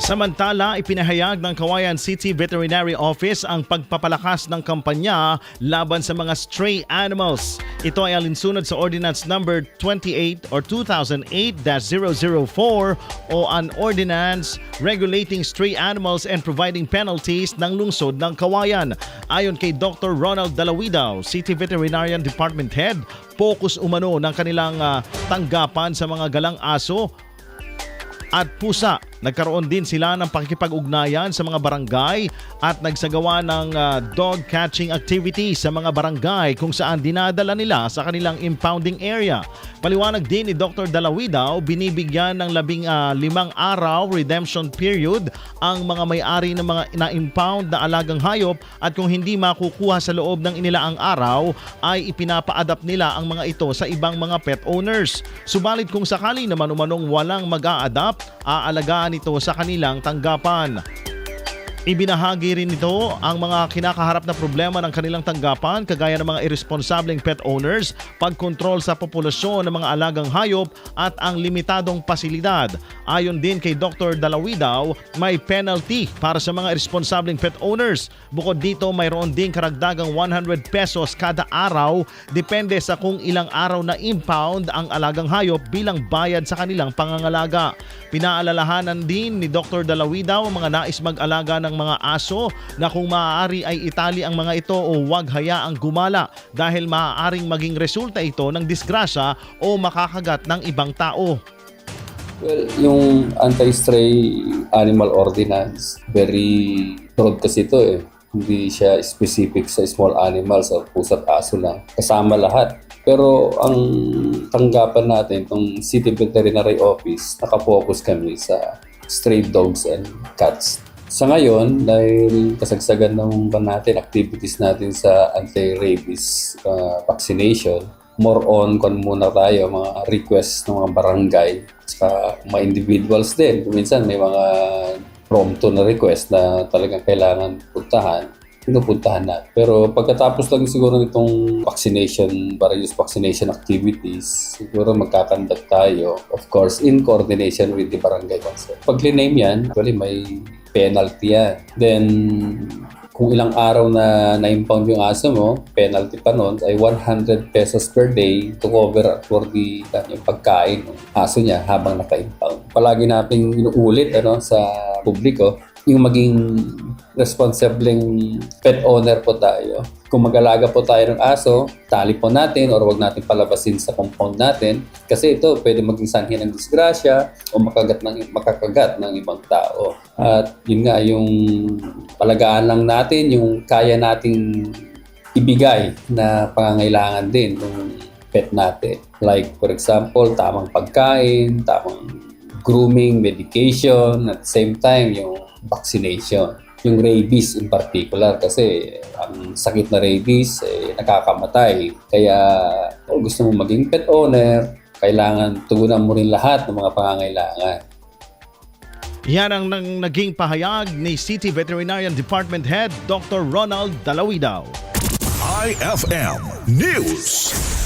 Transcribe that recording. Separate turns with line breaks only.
Samantala, ipinahayag ng Kawayan City Veterinary Office ang pagpapalakas ng kampanya laban sa mga stray animals. Ito ay alinsunod sa Ordinance Number 28 or 2008-004 o an ordinance regulating stray animals and providing penalties ng lungsod ng Kawayan. Ayon kay Dr. Ronald Dalawidaw, City Veterinarian Department Head, focus umano ng kanilang ah, tanggapan sa mga galang aso at pusa. Nagkaroon din sila ng pakikipag-ugnayan sa mga barangay at nagsagawa ng ah, dog catching activity sa mga barangay kung saan dinadala nila sa kanilang impounding area. Paliwanag din ni Dr. Dalawidaw, binibigyan ng labing ah, limang araw redemption period ang mga may-ari ng mga na-impound na alagang hayop at kung hindi makukuha sa loob ng inilaang araw ay ipinapa-adapt nila ang mga ito sa ibang mga pet owners. Subalit kung sakali naman umanong walang mag-a-adapt, aalagaan ito sa kanilang tanggapan. Ibinahagi rin nito ang mga kinakaharap na problema ng kanilang tanggapan kagaya ng mga irresponsableng pet owners, pagkontrol sa populasyon ng mga alagang hayop at ang limitadong pasilidad. Ayon din kay Dr. Dalawidaw, may penalty para sa mga irresponsableng pet owners. Bukod dito, mayroon din karagdagang 100 pesos kada araw depende sa kung ilang araw na impound ang alagang hayop bilang bayad sa kanilang pangangalaga. Pinaalalahanan din ni Dr. Dalawidaw ang mga nais mag-alaga ng mga aso na kung maaari ay itali ang mga ito o huwag hayaang gumala dahil maaaring maging resulta ito ng disgrasya o makakagat ng ibang tao.
Well, yung anti-stray animal ordinance, very broad kasi ito eh. Hindi siya specific sa small animals o pusa't aso lang. Kasama lahat. Pero ang tanggapan natin, itong City Veterinary Office, nakafocus kami sa stray dogs and cats. Sa ngayon, dahil kasagsagan ng natin, activities natin sa anti-rabies uh, vaccination, more on kung muna tayo, mga request ng mga barangay, sa mga individuals din. Minsan may mga prompto na request na talagang kailangan puntahan, pinupuntahan natin. Pero pagkatapos lang siguro nitong vaccination, various vaccination activities, siguro magkakandak tayo, of course, in coordination with the barangay council. Pag liname yan, actually may penalty yan. Then, kung ilang araw na na-impound yung aso mo, penalty pa nun ay 100 pesos per day to cover for the yung pagkain ng aso niya habang naka-impound. Palagi nating inuulit ano, sa publiko yung maging responsibleng pet owner po tayo. Kung mag-alaga po tayo ng aso, tali po natin or wag natin palabasin sa compound natin kasi ito pwede maging sanhi ng disgrasya o makagat ng, makakagat ng ibang tao. At yun nga, yung palagaan lang natin, yung kaya nating ibigay na pangangailangan din ng pet natin. Like for example, tamang pagkain, tamang grooming, medication, at same time yung vaccination. Yung rabies in particular kasi ang sakit na rabies eh, nakakamatay. Kaya kung gusto mo maging pet owner, kailangan tugunan mo rin lahat ng mga pangangailangan.
Yan ang nang naging pahayag ni City Veterinarian Department Head Dr. Ronald Dalawidaw.
IFM News.